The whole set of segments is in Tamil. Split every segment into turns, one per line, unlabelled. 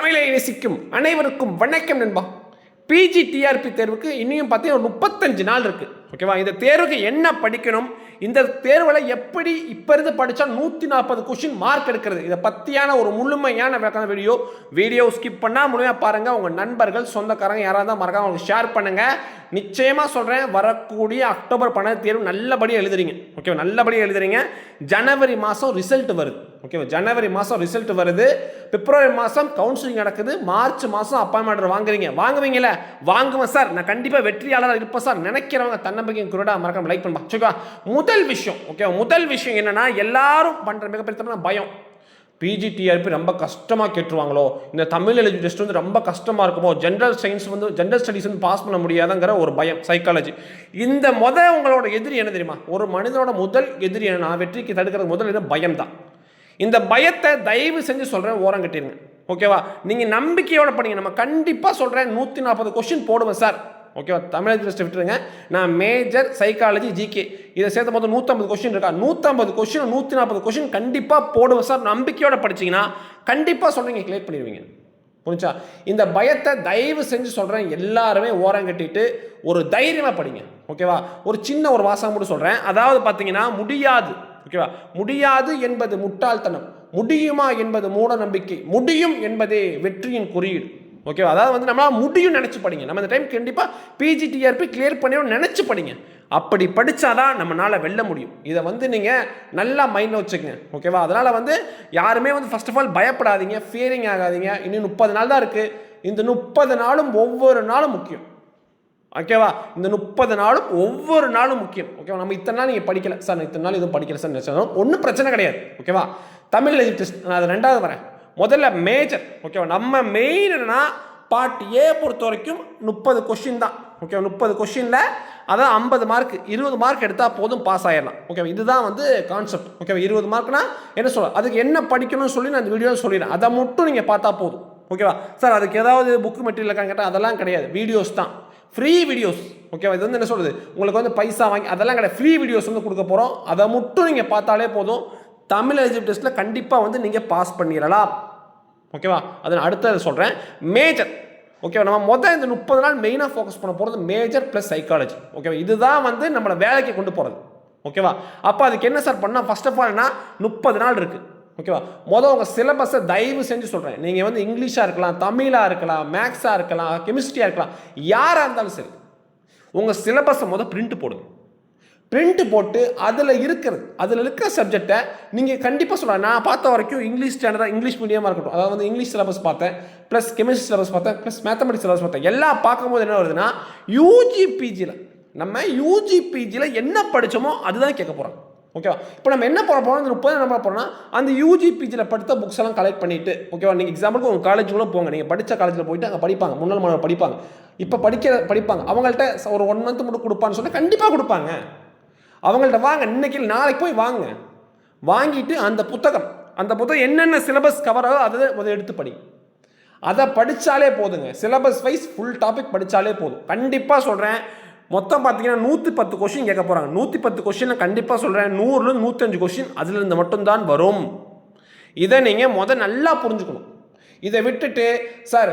தமிழை நேசிக்கும் அனைவருக்கும் வணக்கம் நண்பா. பிஜி டிஆர்பி தேர்வுக்கு இன்னும் பார்த்தீங்கன்னா ஒரு முப்பத்தஞ்சு நாள் இருக்குது ஓகேவா இந்த தேர்வுக்கு என்ன படிக்கணும்? இந்த தேர்வில் எப்படி இப்போ இருந்து படித்தா நூற்றி நாற்பது கொஷின் மார்க் எடுக்கிறது? இதை பற்றியான ஒரு முழுமையான விளக்கான வீடியோ வீடியோ ஸ்கிப் பண்ணால் முழுமையாக பாருங்கள் உங்கள் நண்பர்கள் சொந்தக்காரங்க யாராக இருந்தால் மறக்காம அவங்களுக்கு ஷேர் பண்ணுங்கள் நிச்சயமாக சொல்கிறேன் வரக்கூடிய அக்டோபர் பன்னெண்டு தேர்வு நல்லபடியாக எழுதுறீங்க. ஓகேவா நல்லபடியாக எழுதுறீங்க. ஜனவரி மாதம் ரிசல்ட் வருது. ஓகேவா ஜனவரி மாதம் ரிசல்ட் வருது. பிப்ரவரி மாதம் கவுன்சிலிங் நடக்குது. மார்ச் மாதம் அப்பாயின்மெண்ட் வாங்குறீங்க. வாங்குவீங்களே வாங்குவேன் சார். நான் கண்டிப்பாக வெற்றியாளராக இருப்பேன் சார். நினைக்கிறவங்க தன்னம்பிக்கை குருடா மறக்காம லைக் பண்ணுவா சரிக்கா மூத்த முதல் விஷயம் ஓகே முதல் விஷயம் என்னன்னா எல்லாரும் பண்ணுற மிகப்பெரிய பயம். பிஜிடிஆர்பி ரொம்ப கஷ்டமாக கேட்டுருவாங்களோ இந்த தமிழ் எழுதி டெஸ்ட் வந்து ரொம்ப கஷ்டமாக இருக்குமோ ஜென்ரல் சயின்ஸ் வந்து ஜென்ரல் ஸ்டடீஸ் வந்து பாஸ் பண்ண முடியாதங்கிற ஒரு பயம் சைக்காலஜி இந்த முத உங்களோட எதிரி என்ன தெரியுமா? ஒரு மனிதனோட முதல் எதிரி என்னன்னா வெற்றிக்கு தடுக்கிறது முதல் இது பயம் தான் இந்த பயத்தை தயவு செஞ்சு சொல்கிறேன் ஓரம் கட்டிடுங்க ஓகேவா நீங்கள் நம்பிக்கையோட பண்ணீங்க நம்ம கண்டிப்பாக சொல்கிறேன் நூற்றி நாற்பது கொஸ்டின் போடுவேன் சார் ஓகேவா தமிழ் டெஸ்ட் விட்டுருங்க. நான் மேஜர் சைக்காலஜி ஜிகே இதை சேர்த்த போது நூற்றம்பது கொஸ்டின் இருக்கா? நூற்றம்பது கொஸ்டின் நூற்றி நாற்பது கொஸ்டின் கண்டிப்பாக போடுவேன் சார் நம்பிக்கையோட படிச்சீங்கன்னா கண்டிப்பாக சொல்கிறீங்க கிளியர் பண்ணிடுவீங்க. புரிஞ்சா? இந்த பயத்தை தயவு செஞ்சு சொல்கிறேன் எல்லாருமே ஓரம் கட்டிட்டு ஒரு தைரியமாக படிங்க. ஓகேவா ஒரு சின்ன ஒரு வாசகம் மட்டும் சொல்கிறேன் அதாவது பார்த்தீங்கன்னா முடியாது. ஓகேவா முடியாது என்பது முட்டாள்தனம். முடியுமா என்பது மூட நம்பிக்கை. முடியும் என்பதே வெற்றியின் குறியீடு. ஓகேவா அதாவது வந்து நம்மளால் முடியும் நினச்சி படிங்க. நம்ம இந்த டைம் கண்டிப்பாக பிஜிடிஆர்பி கிளியர் பண்ணியும் நினச்சி படிங்க. அப்படி படித்தாதான் நம்மளால் வெல்ல முடியும். இதை வந்து நீங்கள் நல்லா மைண்டில் வச்சுக்கங்க. ஓகேவா அதனால் வந்து யாருமே வந்து ஃபர்ஸ்ட் ஆஃப் ஆல் பயப்படாதீங்க. ஃபியரிங் ஆகாதீங்க. இன்னும் முப்பது நாள் தான் இருக்குது இந்த முப்பது நாளும் ஒவ்வொரு நாளும் முக்கியம். ஓகேவா இந்த முப்பது நாளும் ஒவ்வொரு நாளும் முக்கியம். ஓகேவா நம்ம இத்தனை நாள் நீங்கள் படிக்கல. சார் இத்தனை நாள் எதுவும் படிக்கல சார் ஒன்றும் பிரச்சனை கிடையாது. ஓகேவா தமிழ் எழுதி டெஸ்ட் நான் அது ரெண்டாவது வரேன். முதல்ல மேஜர் ஓகேவா நம்ம மெயின் என்னன்னா பார்ட் ஏ பொறுத்த வரைக்கும் முப்பது கொஷின் தான். ஓகேவா முப்பது கொஷினில் அதான் ஐம்பது மார்க் இருபது மார்க் எடுத்தால் போதும் பாஸ் ஆகிடலாம் ஓகேவா இதுதான் வந்து கான்செப்ட் ஓகேவா இருபது மார்க்னா என்ன சொல்ல அதுக்கு என்ன படிக்கணும்னு சொல்லி நான் இந்த வீடியோ சொல்லிடுறேன். அதை மட்டும் நீங்கள் பார்த்தா போதும். ஓகேவா சார் அதுக்கு ஏதாவது புக் மெட்டீரியல் இருக்கான்னு கேட்டால் அதெல்லாம் கிடையாது. வீடியோஸ் தான். ஃப்ரீ வீடியோஸ் ஓகேவா இது வந்து என்ன சொல்கிறது உங்களுக்கு வந்து பைசா வாங்கி அதெல்லாம் கிடையாது. ஃப்ரீ வீடியோஸ் வந்து கொடுக்க போகிறோம் அதை மட்டும் நீங்கள் பார்த்தாலே போதும். தமிழ் எலிஜிபிள் டெஸ்ட்டில் கண்டிப்பாக வந்து நீங்கள் பாஸ் பண்ணிடலாம். ஓகேவா? அதை நான் அடுத்தது சொல்கிறேன் மேஜர் ஓகேவா? நம்ம மொதல் இந்த முப்பது நாள் மெயினாக ஃபோக்கஸ் பண்ண போகிறது மேஜர் ப்ளஸ் சைக்காலஜி ஓகேவா? இதுதான் வந்து நம்மளை வேலைக்கு கொண்டு போகிறது ஓகேவா? அப்போ அதுக்கு என்ன சார் பண்ணால் ஃபர்ஸ்ட் ஆஃப் ஆல்னா முப்பது நாள் இருக்குது ஓகேவா? மொதல் உங்கள் சிலபஸை தயவு செஞ்சு சொல்கிறேன் நீங்கள் வந்து இங்கிலீஷாக இருக்கலாம் தமிழாக இருக்கலாம் மேக்ஸாக இருக்கலாம் கெமிஸ்ட்ரியாக இருக்கலாம் யாராக இருந்தாலும் சரி உங்கள் சிலபஸை மொதல் பிரிண்ட் போடுங்க. பிரிண்ட் போட்டு அதில் இருக்கிறது. அதில் இருக்கிற சப்ஜெக்டை நீங்கள் கண்டிப்பாக சொல்லலாம். நான் பார்த்த வரைக்கும் இங்கிலீஷ் ஸ்டாண்டர்டாக இங்கிலீஷ் மீடியமாக இருக்கட்டும். அதாவது வந்து இங்கிலீஷ் சிலபஸ் பார்த்தேன். ப்ளஸ் கெமிஸ்ட்ரி சிலபஸ் பார்த்தேன். ப்ளஸ் மேத்தமெட்டிக்ஸ் சிலபஸ் பார்த்தேன். எல்லாம் பார்க்கும்போது என்ன வருதுன்னா யூஜிபிஜியில் நம்ம யூஜிபிஜியில் என்ன படித்தோமோ அதுதான் கேட்க போகிறோம் ஓகேவா இப்போ நம்ம என்ன பண்ண போகிறோம் அந்த முப்பது நம்ம போகிறோம்னா அந்த யூஜிபிஜியில் படித்த புக்ஸ் எல்லாம் கலெக்ட் பண்ணிட்டு ஓகேவா நீங்கள் எக்ஸாம்பிளுக்கு உங்கள் காலேஜுக்குள்ளே போங்க. நீங்கள் படித்த காலேஜில் போயிட்டு அங்கே படிப்பாங்க. முன்னாள் மாணவர் படிப்பாங்க. இப்போ படிக்கிற படிப்பாங்க. அவங்கள்ட்ட ஒரு ஒன் மந்த் மட்டும் கொடுப்பான்னு சொன்னால் கண்டிப்பாக கொடுப்பாங்க. அவங்கள்ட்ட வாங்க இன்னைக்கு நாளைக்கு போய் வாங்க. வாங்கிட்டு அந்த புத்தகம் அந்த புத்தகம் என்னென்ன சிலபஸ் கவர் ஆகோ அதை எடுத்து படி. அதை படித்தாலே போதுங்க. சிலபஸ் வைஸ் ஃபுல் டாபிக் படித்தாலே போதும். கண்டிப்பாக சொல்கிறேன் மொத்தம் பார்த்தீங்கன்னா நூற்றி பத்து கொஷின் கேட்க போகிறாங்க நூற்றி பத்து கொஷின் கண்டிப்பாக சொல்கிறேன் நூறுலேருந்து நூற்றஞ்சு கொஷின் அதுலேருந்து மட்டும்தான் வரும். இதை நீங்கள் முதல் நல்லா புரிஞ்சுக்கணும். இதை விட்டுட்டு சார்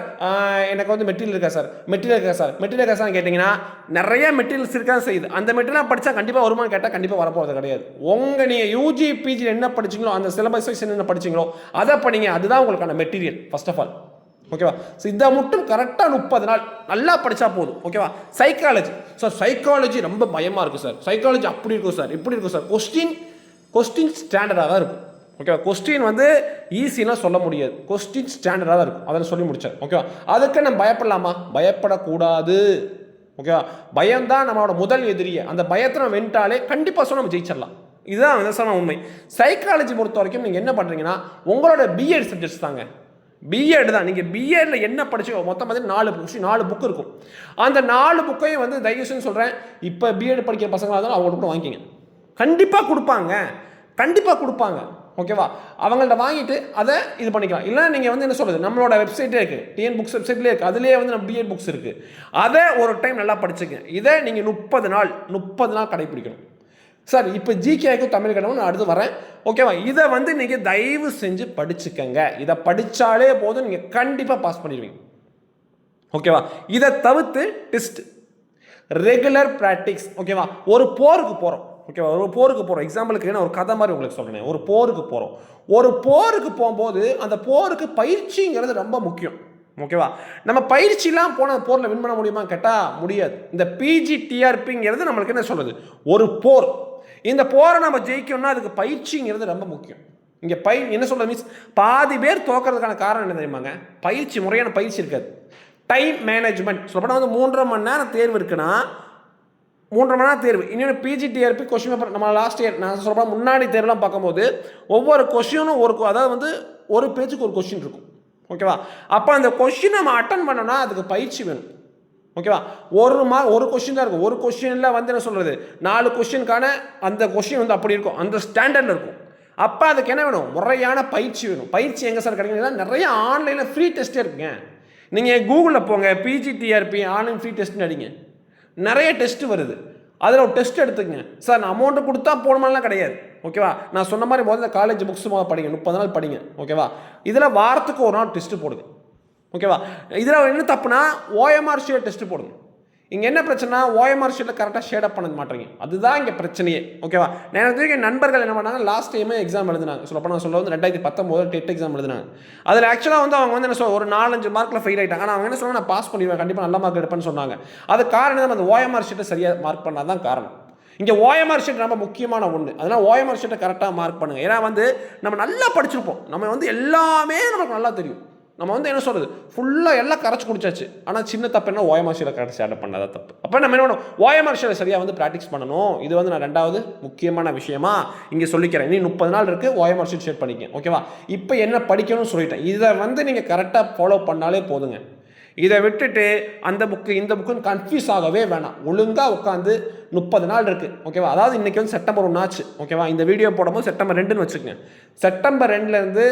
எனக்கு வந்து மெட்டீரியல் இருக்கா சார் மெட்டீரியல் இருக்கா சார் மெட்டீரியல் இருக்கா சார் கேட்டிங்கன்னா நிறைய மெட்டீரியல்ஸ் இருக்கா செய்யுது அந்த மெட்டீரியலாக படித்தா கண்டிப்பாக வருமானு கேட்டால் கண்டிப்பாக வரப்போகிறது கிடையாது. உங்கள் நீங்கள் யூஜி பிஜியில் என்ன படிச்சீங்களோ அந்த சிலபஸ் வைஸ் என்ன படிச்சீங்களோ அதை படிங்க. அதுதான் உங்களுக்கான மெட்டீரியல் ஃபர்ஸ்ட் ஆஃப் ஆல் ஓகேவா ஸோ இதை மட்டும் கரெக்டாக முப்பது நாள் நல்லா படித்தா போதும். ஓகேவா சைக்காலஜி சார் சைக்காலஜி ரொம்ப பயமாக இருக்கும் சார் சைக்காலஜி அப்படி இருக்கும் சார் இப்படி இருக்கும் சார் கொஸ்டின் கொஸ்டின் ஸ்டாண்டர்டாக தான் இருக்கும். ஓகேவா கொஸ்டின் வந்து ஈஸிலாம் சொல்ல முடியாது. கொஸ்டின் ஸ்டாண்டர்டாக தான் இருக்கும். அதை சொல்லி முடித்தார் ஓகேவா அதுக்கு நம்ம பயப்படலாமா? பயப்படக்கூடாது. ஓகேவா பயம் தான் நம்மளோட முதல் எதிரியை. அந்த பயத்தை நம்ம வென்ட்டாலே கண்டிப்பாக சொல்ல நம்ம ஜெயிச்சிடலாம். இதுதான் நிதர்சன உண்மை. சைக்காலஜி பொறுத்த வரைக்கும் நீங்கள் என்ன பண்ணுறீங்கன்னா உங்களோட பிஎட் சப்ஜெக்ட்ஸ் தாங்க. பிஎட் தான். நீங்கள் பிஎட்ல என்ன படிச்சோ மொத்தம் பார்த்தீங்கன்னா நாலு புக்ஸ் நாலு புக் இருக்கும். அந்த நாலு புக்கையும் வந்து தயவு சொல்கிறேன் இப்போ பிஎட் படிக்கிற பசங்களாக இருந்தாலும் அவங்கள்ட்ட கூட வாங்கிக்கிங்க. கண்டிப்பாக கொடுப்பாங்க. கண்டிப்பாக கொடுப்பாங்க. ஓகேவா? அவங்கள்ட்ட வாங்கிட்டு அதை இது பண்ணிக்கலாம். இல்லை நீங்கள் வந்து என்ன சொல்கிறது நம்மளோட வெப்சைட்டே இருக்குது டிஎன் புக்ஸ் வெப்சைட்லேயே இருக்குது அதுலேயே வந்து நம்ம பிஎட் புக்ஸ் இருக்குது அதை ஒரு டைம் நல்லா படிச்சுங்க இதை நீங்கள் முப்பது நாள் முப்பது நாள் கடைப்பிடிக்கணும். சார் இப்போ ஜிகேக்கும் தமிழ் கடவுள் நான் அடுத்து வரேன். ஓகேவா? இதை வந்து நீங்கள் தயவு செஞ்சு படிச்சுக்கங்க. இதை படித்தாலே போதும். நீங்கள் கண்டிப்பாக பாஸ் பண்ணிடுவீங்க. ஓகேவா? இதை தவிர்த்து டெஸ்ட் ரெகுலர் ப்ராக்டிக்ஸ் ஓகேவா? ஒரு போருக்கு போகிறோம் ஓகேவா ஒரு போருக்கு போகிறோம் எக்ஸாம்பிளுக்கு நான் ஒரு கதை மாதிரி உங்களுக்கு சொல்கிறேன் ஒரு போருக்கு போகிறோம் ஒரு போருக்கு போகும்போது அந்த போருக்கு பயிற்சிங்கிறது ரொம்ப முக்கியம். ஓகேவா நம்ம பயிற்சிலாம் போன போரில் வின் பண்ண முடியுமா? கேட்டால் முடியாது. இந்த பிஜி டிஆர்பிங்கிறது நம்மளுக்கு என்ன சொல்கிறது ஒரு போர். இந்த போரை நம்ம ஜெயிக்கணும்னா அதுக்கு பயிற்சிங்கிறது ரொம்ப முக்கியம். இங்கே பயிர் என்ன சொல்கிறது மீன்ஸ் பாதி பேர் தோக்கிறதுக்கான காரணம் என்ன தெரியுமாங்க? பயிற்சி முறையான பயிற்சி இருக்காது. டைம் மேனேஜ்மெண்ட் சொல்லப்போனால் வந்து மூன்றரை மணி நேரம் தேர்வு இருக்குன்னா மூன்றரை மணி நேரம் தேர்வு இன்னொன்று பிஜிடிஆர்பி கொஷின் பேப்பர் நம்ம லாஸ்ட் இயர் நான் சொல்கிற முன்னாடி தேர்வுலாம் பார்க்கும்போது ஒவ்வொரு கொஷினும் ஒரு அதாவது வந்து ஒரு பேஜுக்கு ஒரு கொஷின் இருக்கும். ஓகேவா அப்போ அந்த கொஷின் நம்ம அட்டன் பண்ணோம்னா அதுக்கு பயிற்சி வேணும். ஓகேவா ஒரு மா ஒரு கொஷின் தான் இருக்கும். ஒரு கொஷினில் வந்து என்ன சொல்கிறது நாலு கொஷினுக்கான அந்த கொஷின் வந்து அப்படி இருக்கும். அந்த ஸ்டாண்டர்டில் இருக்கும். அப்போ அதுக்கு என்ன வேணும்? முறையான பயிற்சி வேணும். பயிற்சி எங்கே சார் கிடைக்குதுன்னா நிறைய ஆன்லைனில் ஃப்ரீ டெஸ்ட்டே இருக்குங்க. நீங்கள் கூகுளில் போங்க பிஜிடிஆர்பி ஆன்லைன் ஃப்ரீ டெஸ்ட்னு அடிங்க. நிறைய டெஸ்ட் வருது. அதில் ஒரு டெஸ்ட் எடுத்துக்கங்க. சார் நான் அமௌண்ட்டு கொடுத்தா போகணுமாலாம் கிடையாது. ஓகேவா நான் சொன்ன மாதிரி முதல்ல காலேஜ் புக்ஸ் முதல்ல படிங்க. முப்பது நாள் படிங்க. ஓகேவா இதில் வாரத்துக்கு ஒரு நாள் டெஸ்ட்டு போடுங்க. ஓகேவா இதில் என்ன தப்புனா ஓஎம்ஆர் டெஸ்ட்டு போடுங்க. இங்கே என்ன பிரச்சனை ஓஎம்ஆர் ஷீட்டில் கரெக்டாக ஷேடப் பண்ண மாட்டேங்க. அதுதான் இங்கே பிரச்சனையே. ஓகேவா நேரத்துக்கு என் நண்பர்கள் என்ன பண்ணாங்க லாஸ்ட் டைமே எக்ஸாம் எழுதினாங்க. சொல்ல போனால் சொல்ல வந்து ரெண்டாயிரத்தி பத்தொம்போது டெட் எக்ஸாம் எழுதினாங்க. அதில் ஆக்சுவலாக வந்து அவங்க வந்து என்ன சொல்ல ஒரு நாலஞ்சு மார்க்கில் ஃபெயில் ஆகிட்டாங்க ஆனால் அவங்க என்ன சொன்னாங்க நான் பாஸ் பண்ணிடுவேன். கண்டிப்பாக நல்ல மார்க் எடுப்பேன்னு சொன்னாங்க. அது காரணம் அந்த ஓஎம்ஆர் ஷீட்டை சரியாக மார்க் பண்ணால் தான் காரணம். இங்கே ஓஎம்ஆர் ஷீட் ரொம்ப முக்கியமான ஒன்று அதனால் ஓஎம்ஆர் ஷீட்டை கரெக்டாக மார்க் பண்ணுங்கள் ஏன்னா வந்து நம்ம நல்லா படிச்சிருப்போம். நம்ம வந்து எல்லாமே நமக்கு நல்லா தெரியும். நம்ம வந்து என்ன சொல்கிறது ஃபுல்லாக எல்லாம் கரைச்சி குடிச்சாச்சு. ஆனால் சின்ன தப்பு என்ன? ஓஎம்ஆர் ஷீட்டை கரெக்டாக ஷேர் பண்ணாத தப்பு. அப்போ நம்ம என்ன பண்ணணும்? ஓஎம்ஆர் ஷீட்டை சரியாக வந்து ப்ராக்டிஸ் பண்ணணும். இது வந்து நான் ரெண்டாவது முக்கியமான விஷயமா இங்கே சொல்லிக்கிறேன். இனி முப்பது நாள் இருக்குது ஓஎம்ஆர் ஷீட் ஷேர் பண்ணிக்க ஓகேவா இப்போ என்ன படிக்கணும்னு சொல்லிட்டேன். இதை வந்து நீங்கள் கரெக்டாக ஃபாலோ பண்ணாலே போதுங்க. இதை விட்டுட்டு அந்த புக்கு இந்த புக்குன்னு கன்ஃபியூஸ் ஆகவே வேணாம். ஒழுங்காக உட்காந்து முப்பது நாள் இருக்குது ஓகேவா அதாவது இன்றைக்கி வந்து செப்டம்பர் ஒன்று ஆச்சு. ஓகேவா இந்த வீடியோ போடும்போது செப்டம்பர் ரெண்டுன்னு வச்சுக்கோங்க. செப்டம்பர் ரெண்டுலேருந்து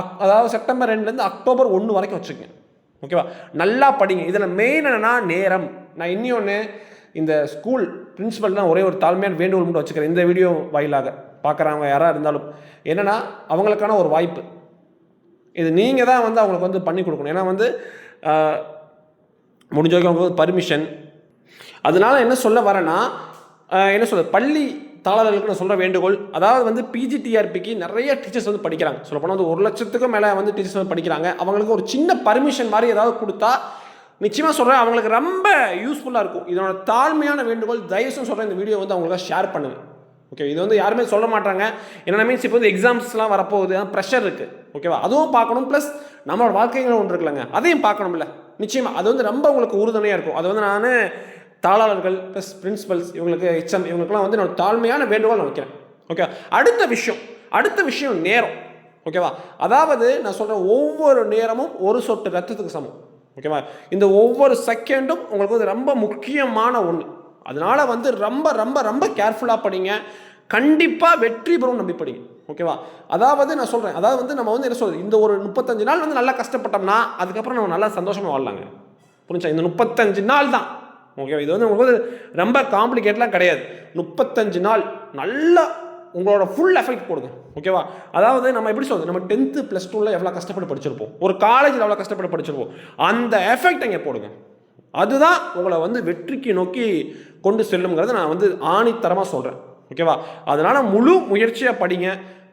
அக் அதாவது செப்டம்பர் ரெண்டுலேருந்து அக்டோபர் ஒன்று வரைக்கும் வச்சுக்கோங்க. ஓகேவா நல்லா படிங்க. இதில் மெயின் என்னென்னா நேரம். நான் இன்னொன்று இந்த ஸ்கூல் பிரின்சிபல்லாம் ஒரே ஒரு தாழ்மையான வேண்டுகோள் மட்டும் வச்சுக்கிறேன். இந்த வீடியோ வாயிலாக. பார்க்குறவங்க யாராக இருந்தாலும். என்னென்னா அவங்களுக்கான ஒரு வாய்ப்பு. இது நீங்கள் தான் வந்து அவங்களுக்கு வந்து பண்ணி கொடுக்கணும். ஏன்னா வந்து முடிஞ்ச வரைக்கும் அவங்களுக்கு பர்மிஷன் அதனால என்ன சொல்ல வரேன்னா என்ன சொல்ல பள்ளி தாளர்களுக்கு நான் சொல்கிற வேண்டுகோள் அதாவது வந்து பிஜிடிஆர்பிக்கு நிறைய டீச்சர்ஸ் வந்து படிக்கிறாங்க. சொல்லப்போனால் வந்து ஒரு லட்சத்துக்கும் மேலே வந்து டீச்சர்ஸ் வந்து படிக்கிறாங்க. அவங்களுக்கு ஒரு சின்ன பர்மிஷன் மாதிரி ஏதாவது கொடுத்தா நிச்சயமாக சொல்கிறேன் அவங்களுக்கு ரொம்ப யூஸ்ஃபுல்லாக இருக்கும். இதனோட தாழ்மையான வேண்டுகோள் தயவுசெய்து சொல்கிறேன் இந்த வீடியோ வந்து அவங்களுக்கு ஷேர் பண்ணுங்க. ஓகே இது வந்து யாருமே சொல்ல மாட்டாங்க. என்னென்ன மீன்ஸ் இப்போ வந்து எக்ஸாம்ஸ்லாம் வரப்போகுது ப்ரெஷர் இருக்குது ஓகேவா அதுவும் பார்க்கணும் ப்ளஸ் நம்மளோட வாழ்க்கைகள் ஒன்று இருக்குல்லங்க. அதையும் பார்க்கணும்ல. நிச்சயமாக அது வந்து ரொம்ப உங்களுக்கு உறுதுணையாக இருக்கும். அது வந்து நான் தாளாளர்கள் ப்ளஸ் பிரின்சிபல்ஸ் இவங்களுக்கு HM, ஹெச்எம் இவங்களுக்குலாம் வந்து என்னோட தாழ்மையான வேண்டுகோள் நான் வைக்கிறேன். ஓகே அடுத்த விஷயம் அடுத்த விஷயம் நேரம். ஓகேவா அதாவது நான் சொல்கிறேன் ஒவ்வொரு நேரமும் ஒரு சொட்டு ரத்தத்துக்கு சமம். ஓகேவா இந்த ஒவ்வொரு செகண்டும் உங்களுக்கு வந்து ரொம்ப முக்கியமான ஒன்று அதனால் வந்து ரொம்ப ரொம்ப ரொம்ப கேர்ஃபுல்லாக படிங்க. கண்டிப்பாக வெற்றி பெறும் நம்பி ஓகேவா? அதாவது நான் சொல்கிறேன் அதாவது வந்து நம்ம வந்து என்ன சொல்றது? இந்த ஒரு முப்பத்தஞ்சு நாள் வந்து நல்லா கஷ்டப்பட்டோம்னா அதுக்கப்புறம் நம்ம நல்லா சந்தோஷமாக வாழலாங்க. புரிஞ்சா இந்த முப்பத்தஞ்சு நாள் தான். ஓகேவா? இது வந்து உங்களுக்கு ரொம்ப காம்ப்ளிகேட்லாம் கிடையாது. முப்பத்தஞ்சு நாள் நல்லா உங்களோட ஃபுல் எஃபெக்ட் கொடுங்க. ஓகேவா? அதாவது நம்ம எப்படி சொல்றது? நம்ம டென்த்து ப்ளஸ் டூவில் எவ்வளோ கஷ்டப்பட்டு படிச்சிருப்போம்? ஒரு காலேஜில் எவ்வளோ கஷ்டப்பட்டு படிச்சிருப்போம்? அந்த எஃபெக்ட் அங்கே போடுங்க. அதுதான் உங்களை வந்து வெற்றிக்கு நோக்கி கொண்டு செல்லுங்கிறத நான் வந்து ஆணித்தரமாக சொல்கிறேன் ஓகேவா? அதனால் முழு முயற்சியாக படிங்க.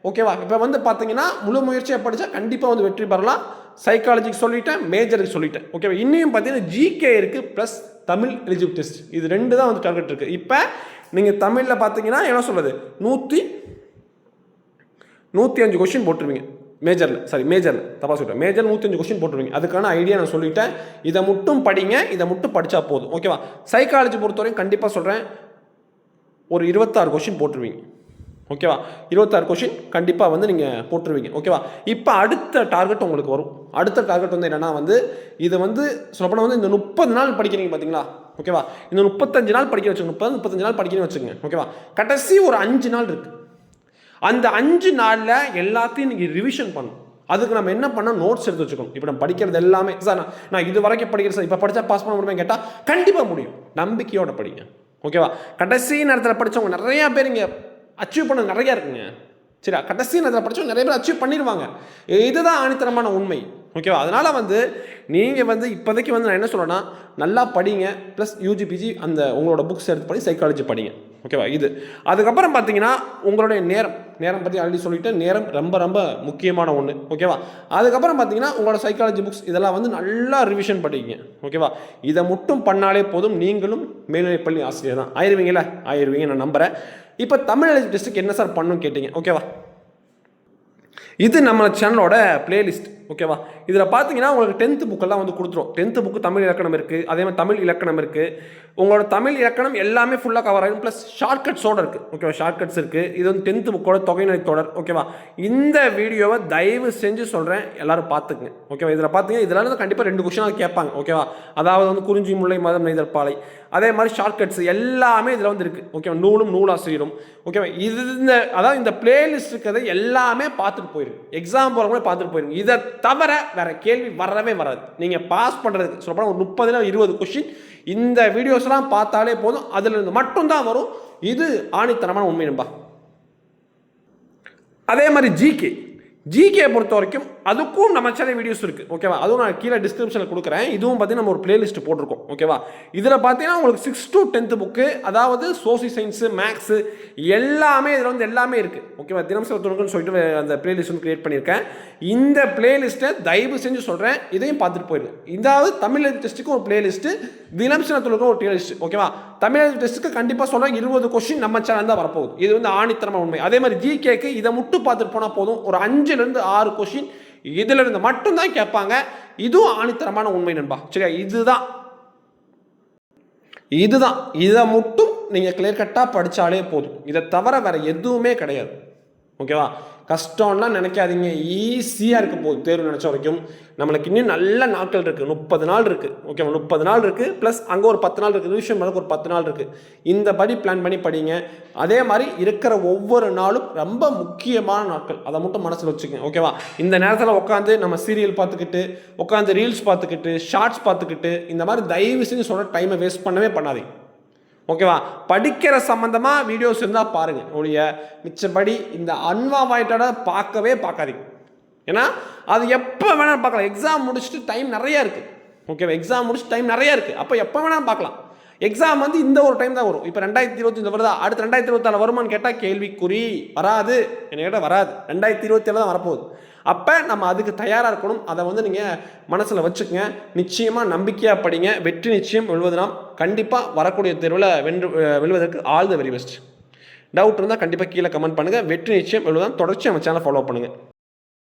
ஓகேவா? இப்போ வந்து பார்த்தீங்கன்னா முழு முயற்சியாக படித்தா கண்டிப்பாக வந்து வெற்றி பெறலாம். சைக்காலஜிக்கு சொல்லிட்டேன் மேஜருக்கு சொல்லிட்டேன். ஓகேவா? இன்னும் பார்த்தீங்கன்னா ஜிகே இருக்குது ப்ளஸ் தமிழ் எலிஜிபிள் டெஸ்ட் இது ரெண்டு தான் வந்து டார்கெட் இருக்குது இப்போ நீங்கள் தமிழில் பார்த்தீங்கன்னா என்ன சொல்கிறது நூற்றி நூற்றி அஞ்சு கொஷின் போட்டுருவீங்க. மேஜரில் சாரி மேஜரில் தப்பா சொல்லிட்டேன். மேஜர் நூற்றி அஞ்சு கொஷின் போட்டுருவீங்க. அதுக்கான ஐடியா நான் சொல்லிட்டேன். இதை மட்டும் படிங்க. இதை மட்டும் படித்தா போதும். ஓகேவா? சைக்காலஜி பொறுத்தவரையும் கண்டிப்பாக சொல்கிறேன் ஒரு இருபத்தாறு கொஷின் போட்டுருவீங்க. ஓகேவா இருபத்தாறு கொஷின் கண்டிப்பாக வந்து நீங்கள் போட்டுருவீங்க. ஓகேவா இப்போ அடுத்த டார்கெட் உங்களுக்கு வரும். அடுத்த டார்கெட் வந்து என்னென்னா வந்து இது வந்து சொல்லப்போனால் வந்து இந்த முப்பது நாள் படிக்கிறீங்க பார்த்தீங்களா ஓகேவா இந்த முப்பத்தஞ்சு நாள் படிக்க வச்சுக்கோங்க. முப்பது முப்பத்தஞ்சு நாள் படிக்கணும்னு வச்சுக்கோங்க. ஓகேவா கடைசி ஒரு அஞ்சு நாள் இருக்குது அந்த அஞ்சு நாளில் எல்லாத்தையும் நீங்கள் ரிவிஷன் பண்ணணும். அதுக்கு நம்ம என்ன பண்ண நோட்ஸ் எடுத்து வச்சுக்கணும். இப்போ நம்ம படிக்கிறது எல்லாமே. சார் நான் நான் இது வரைக்கும் படிக்கிறேன் சார். இப்போ படித்தா பாஸ் பண்ண முடியுமா கேட்டால் கண்டிப்பாக முடியும். நம்பிக்கையோட படிங்க. ஓகேவா? கடைசி நேரத்தில் படித்தவங்க நிறையா பேர் இங்கே அச்சீவ் பண்ண நிறையா இருக்குங்க. சரியா? கடைசி நேரத்தில் படித்தவங்க நிறைய பேர் அச்சீவ் பண்ணிடுவாங்க இதுதான் ஆணித்தரமான உண்மை. ஓகேவா அதனால் வந்து நீங்கள் வந்து இப்போதைக்கு வந்து நான் என்ன சொல்கிறேன்னா நல்லா படிங்க ப்ளஸ் யூஜி பிஜி அந்த உங்களோட புக்ஸ் எடுத்து படி சைக்காலஜி படிங்க. ஓகேவா இது. அதுக்கப்புறம் பார்த்தீங்கன்னா உங்களுடைய நேரம். நேரம் பற்றி ஆல்ரெடி சொல்லிவிட்டு நேரம் ரொம்ப ரொம்ப முக்கியமான ஒன்று ஓகேவா அதுக்கப்புறம் பார்த்தீங்கன்னா உங்களோட சைக்காலஜி புக்ஸ் இதெல்லாம் வந்து நல்லா ரிவிஷன் படிங்க ஓகேவா இதை மட்டும் பண்ணாலே போதும். நீங்களும் மேல்நிலைப்பள்ளி ஆசிரியர் தான். ஆயிடுவீங்களா ஆயிருவீங்க நான் நம்புகிறேன் இப்போ தமிழ் டிஸ்ட்ரிக் என்ன சார் பண்ணணும் கேட்டீங்க? ஓகேவா இது நம்ம சேனலோட பிளேலிஸ்ட் ஓகேவா? இதில் பார்த்தீங்கன்னா உங்களுக்கு டென்த்து புக்கெல்லாம் வந்து கொடுத்துரும். டென்த்து புக்கு தமிழ் இலக்கணம் இருக்குது அதே மாதிரி தமிழ் இலக்கணம் இருக்குது உங்களோட தமிழ் இலக்கணம் எல்லாமே ஃபுல்லாக கவர் ஆகும் ப்ளஸ் ஷார்ட்கட்ஸோடு இருக்குது ஓகேவா? ஷார்ட்கட்ஸ் இருக்குது இது வந்து டென்த்து புக்கோட தொகைநிலை தொடர். ஓகேவா? இந்த வீடியோவை தயவு செஞ்சு சொல்கிறேன் எல்லாரும் பார்த்துக்குங்க ஓகேவா? இதில் பார்த்தீங்கன்னா இதெல்லாம் கண்டிப்பாக ரெண்டு கொஷினாக கேட்பாங்க. ஓகேவா? அதாவது வந்து குறிஞ்சி முல்லை மதம் நெய்தல் பாலை. அதே மாதிரி ஷார்ட்கட்ஸ் எல்லாமே இதில் வந்து இருக்குது ஓகேவா? நூலும் நூலாசிரியரும். ஓகேவா? இது இந்த அதாவது இந்த பிளேலிஸ்ட் இருக்கிறத எல்லாமே பார்த்துட்டு போயிருக்கு எக்ஸாம் கூட பார்த்துட்டு போயிருக்கு இதை தவிர வேறு கேள்வி வரவே வராது. நீங்கள் பாஸ் பண்ணுறதுக்கு சொல்லப்போனால் ஒரு முப்பதுல இருபது கொஷின் இந்த வீடியோஸ்லாம் பார்த்தாலே போதும். அதிலிருந்து மட்டும்தான் வரும். இது ஆணித்தனமான உண்மை நம்பா அதே மாதிரி ஜிகே ஜிகே பொறுத்த வரைக்கும் அதுக்கும் நம்ம சேனல் வீடியோஸ் இருக்குது ஓகேவா அதுவும் நான் கீழே டிஸ்கிரிப்ஷனில் கொடுக்குறேன். இதுவும் பார்த்தீங்கன்னா நம்ம ஒரு பிளேலிஸ்ட் போட்டிருக்கோம் ஓகேவா இதில் பார்த்தீங்கன்னா உங்களுக்கு சிக்ஸ் டு டென்த்து புக்கு அதாவது சோசியல் சயின்ஸு மேக்ஸு எல்லாமே இதில் வந்து எல்லாமே இருக்குது ஓகேவா தினம்சர துணுக்குன்னு சொல்லிட்டு அந்த பிளேலிஸ்ட் வந்து கிரியேட் பண்ணியிருக்கேன். இந்த பிளேலிஸ்ட்டை தயவு செஞ்சு சொல்கிறேன் இதையும் பார்த்துட்டு போயிடுங்க இதாவது தமிழ் டெஸ்ட்டுக்கு ஒரு பிளேலிஸ்ட்டு தினம் சிவத்துணுக்கும் ஒரு பிளேலிஸ்ட் ஓகேவா தமிழ் டெஸ்ட்டுக்கு கண்டிப்பாக சொல்கிறேன் இருபது கொஸ்டின் நம்ம சேனல் தான் வரப்போகுது. இது வந்து ஆணித்தரமாக உண்மை. அதே மாதிரி ஜிகேக்கு இதை மட்டும் பார்த்துட்டு போனால் போதும். ஒரு அஞ்சுலேருந்து ஆறு கொஷின் இதுல இருந்து மட்டும்தான் கேட்பாங்க. இதுவும் ஆணித்தரமான உண்மை நண்பா. சரியா? இதுதான். இதுதான். இதை மட்டும் நீங்கள் கிளியர் கட்டாக படித்தாலே போதும். இதை தவிர வேறு எதுவுமே கிடையாது. ஓகேவா? கஷ்டம்லாம் நினைக்காதீங்க. ஈஸியாக இருக்க போகுது தேர்வு நினச்ச வரைக்கும். நம்மளுக்கு இன்னும் நல்ல நாட்கள் இருக்குது முப்பது நாள் இருக்குது ஓகேவா முப்பது நாள் இருக்குது ப்ளஸ் அங்கே ஒரு பத்து நாள் இருக்குது ரிவிஷன் பண்ணுறதுக்கு ஒரு பத்து நாள் இருக்குது இந்த படி பிளான் பண்ணி படிங்க. அதே மாதிரி இருக்கிற ஒவ்வொரு நாளும் ரொம்ப முக்கியமான நாட்கள். அதை மட்டும் மனசில் வச்சுக்கோங்க. ஓகேவா இந்த நேரத்தில் உட்காந்து நம்ம சீரியல் பார்த்துக்கிட்டு உட்காந்து ரீல்ஸ் பார்த்துக்கிட்டு ஷார்ட்ஸ் பார்த்துக்கிட்டு இந்த மாதிரி தயவு செஞ்சு சொல்கிற டைமை வேஸ்ட் பண்ணவே பண்ணாதீங்க. ஓகேவா? படிக்கிற சம்மந்தமாக வீடியோஸ் இருந்தால் பாருங்கள் உடைய மிச்சப்படி இந்த அன்வாவாய்ட்டோட பார்க்கவே பார்க்காதீங்க. ஏன்னா அது எப்போ வேணாலும் பார்க்கலாம். எக்ஸாம் முடிச்சுட்டு டைம் நிறையா இருக்குது ஓகேவா? எக்ஸாம் முடிச்சுட்டு டைம் நிறையா இருக்குது அப்போ எப்போ வேணாலும் பார்க்கலாம். எக்ஸாம் வந்து இந்த ஒரு டைம் தான் வரும். இப்போ ரெண்டாயிரத்தி இருபத்தி இந்த வருதா? அடுத்து ரெண்டாயிரத்தி இருபத்தாலு வருமானு கேட்டால் கேள்விக்குறி வராது. என்ன கேட்டால் வராது. ரெண்டாயிரத்தி இருபத்தி தான் வரப்போகுது. அப்போ நம்ம அதுக்கு தயாராக இருக்கணும். அதை வந்து நீங்கள் மனசில் வச்சுக்கங்க. நிச்சயமாக நம்பிக்கையாக படிங்க. வெற்றி நிச்சயம் வெல்வது நாம் கண்டிப்பாக வரக்கூடிய தேர்வில் வென்று வெல்வதற்கு all the very best. Doubt இருந்தால் கண்டிப்பாக கீழே கமெண்ட் பண்ணுங்கள் வெற்றி நிச்சயம் வெல்வதான் தொடர்ச்சி நம்ம சேனல் ஃபாலோ பண்ணுங்கள்